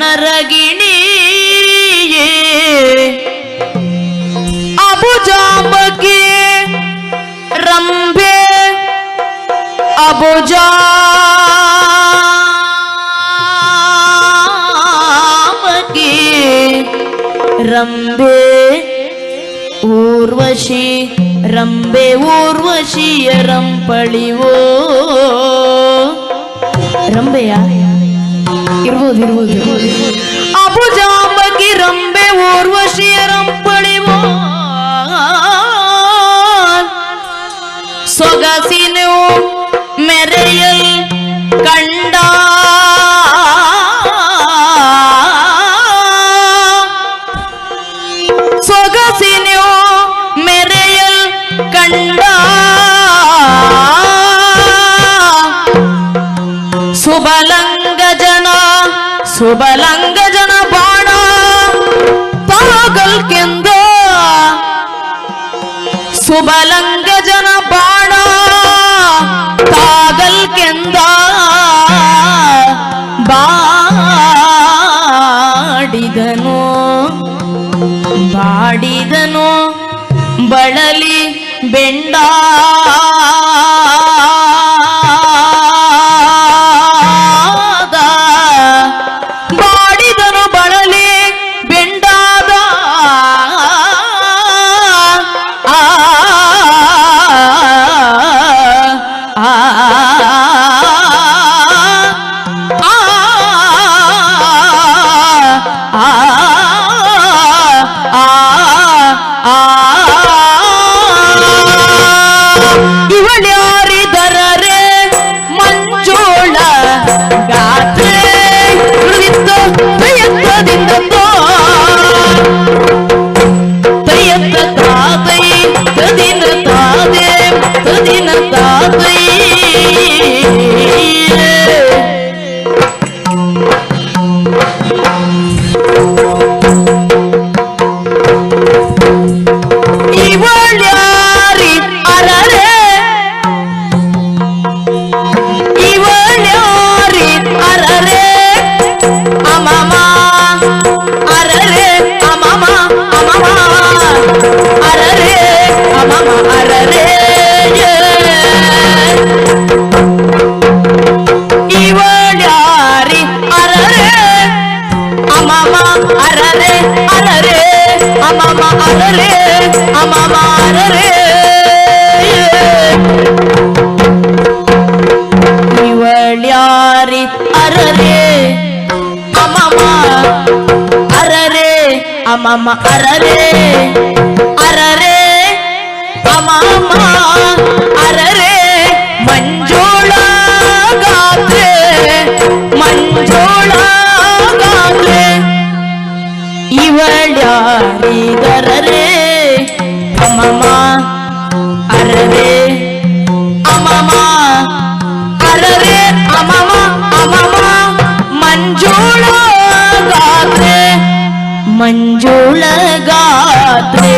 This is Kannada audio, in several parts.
नरगिणी अबु जाम के रंभे अबु जाम के रंभे ऊर्वशी रंबे ऊर्वशीय रंपड़िवो रंबया ಇರ್ಬೋದು ಇರ್ಬೋದು. ಅಬುಜಾಂಬಕಿ ರಂಬೆ ಊರ್ವಶಿಯ ರಂಪಳಿವೋ ಸೊಗಸಿನ ಮೆರೆಯಲ್ ಕಂಡ. ಸುಬಲಂಗ ಜನ ಬಾಣ ಪಾಗಲ್ ಕೆಂದ அம்மாமா அரரே அரரே அம்மாமா அரரே அம்மாமா அரரே இவள் யாரி அரரே அம்மாமா அரரே அம்மாமா அரரே அரரே அம்மாமா அரரே மஞ்சோளா காத்து மஞ்சோளா ಇವಳ್ಯಾರಿದರರೆ ಅಮಮ ಅರರೆ ಅಮಮ ಅರರೆ ಅಮಮ ಅಮಮ ಮಂಜುಳ ಗಾತ್ರೆ ಮಂಜುಳ ಗಾತ್ರೆ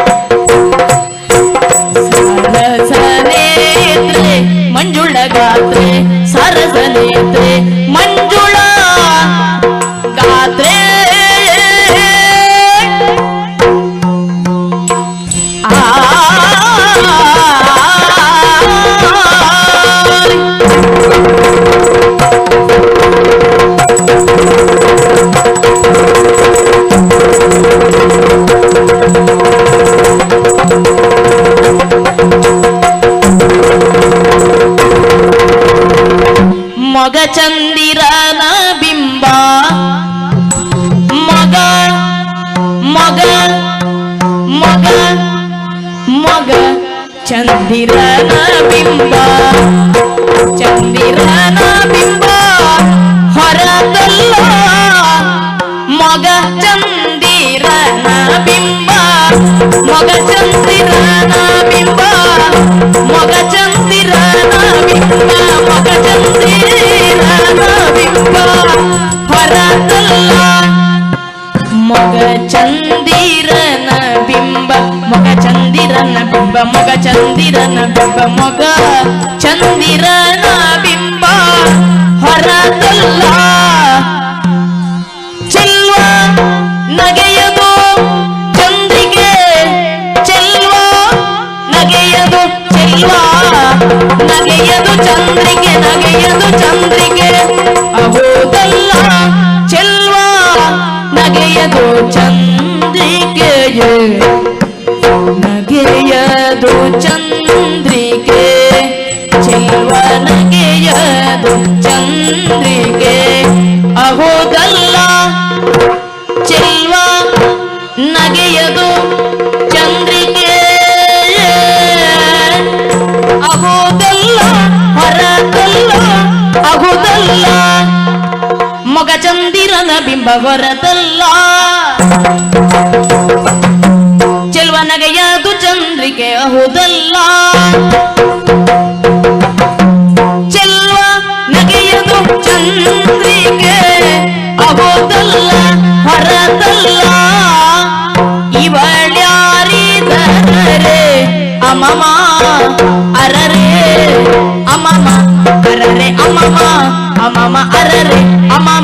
ಮಗ ಚಂದಿರನ ಬಿಂಬ. ಮಗ ಚಂದಿರನ ಬಿಂಬ. ಮಗ ಚೆಲ್ವ ನಗೆಯದು ಚಂದ್ರಿಗೆ ನಗೆಯದು ಚಂದ್ರಿಗೆ ಅಹೋದಲ್ಲ ಚೆಲ್ವ? ನಗೆಯದು ಚಂದ್ರಿಕೆಯೇ. ನಗೆಯದು ಚಂದ್ರಿಕೆ. ಚಂದಿರನ ಬಿಂಬ ಹೊರದಲ್ಲ ಚೆಲ್ವ ನಗೆಯದು ಚಂದ್ರಿಕೆ ಅಹುದಲ್ಲ. ಚೆಲ್ವ ನಗೆಯದು ಚಂದ್ರಿಕೆ ಅಗೋದಲ್ಲ ಹೊರದಲ್ಲ ಇವಳ್ಯಾರಿದರೆ ಅಮಮ, ಅರರೆ ಅಮಮ ಅರರೆ, ಅಮಮ ಅಮಮ, ಅರರೆ, ಅಮಮ.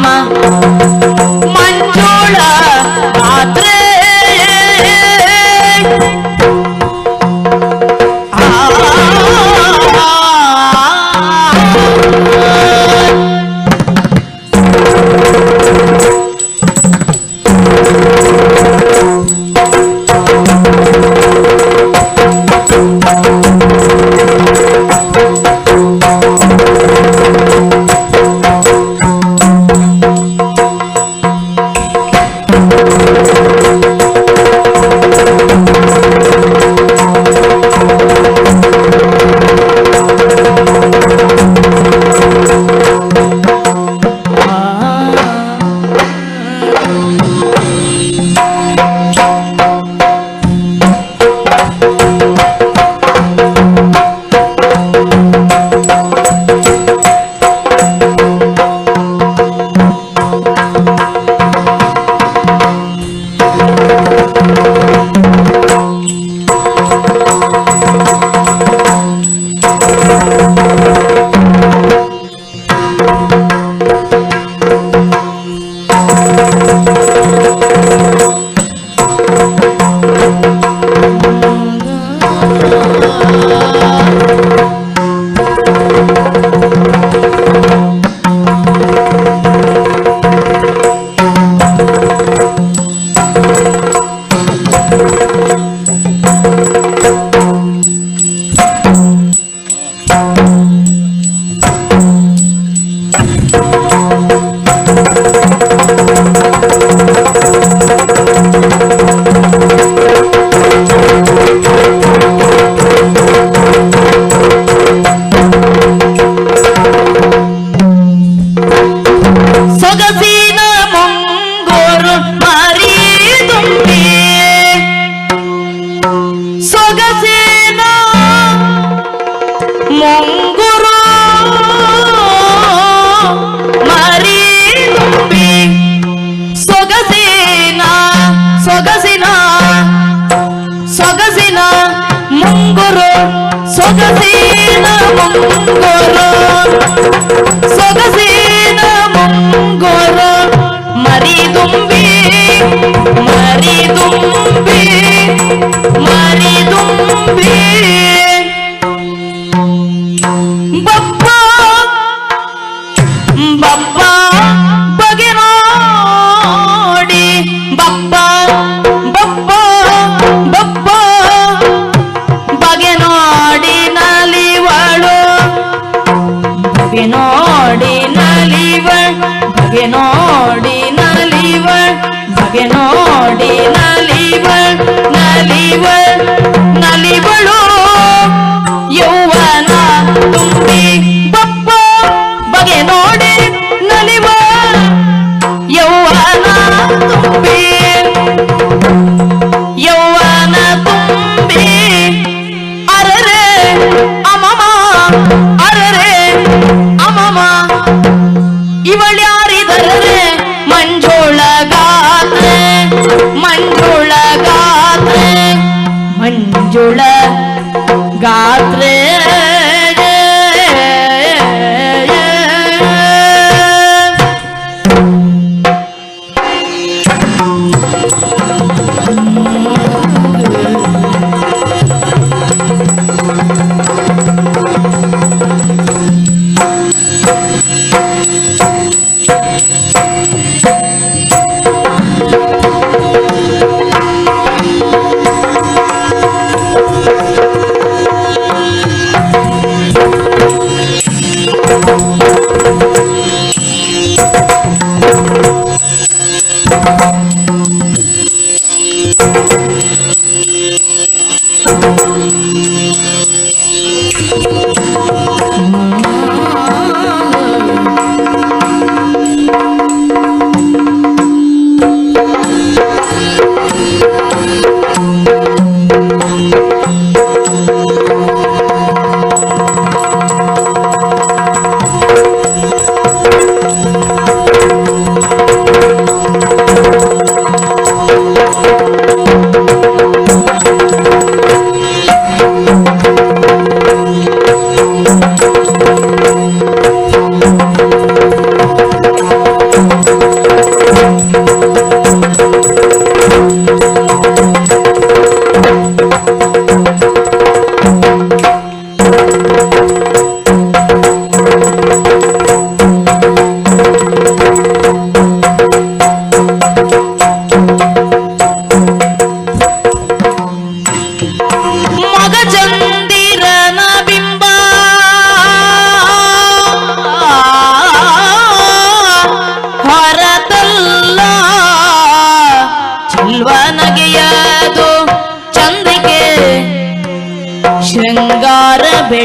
సీనము ಮಂಜುಳ ಗಾತ್ರೆ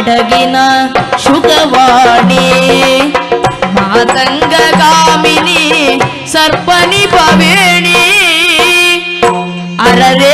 ಬೆಡಗಿನ ಶುಗವಾಣಿ ಮಾತಂಗ ಗಾಮಿನಿ ಸರ್ಪನಿ ಪವೇಣಿ ಅರರೇ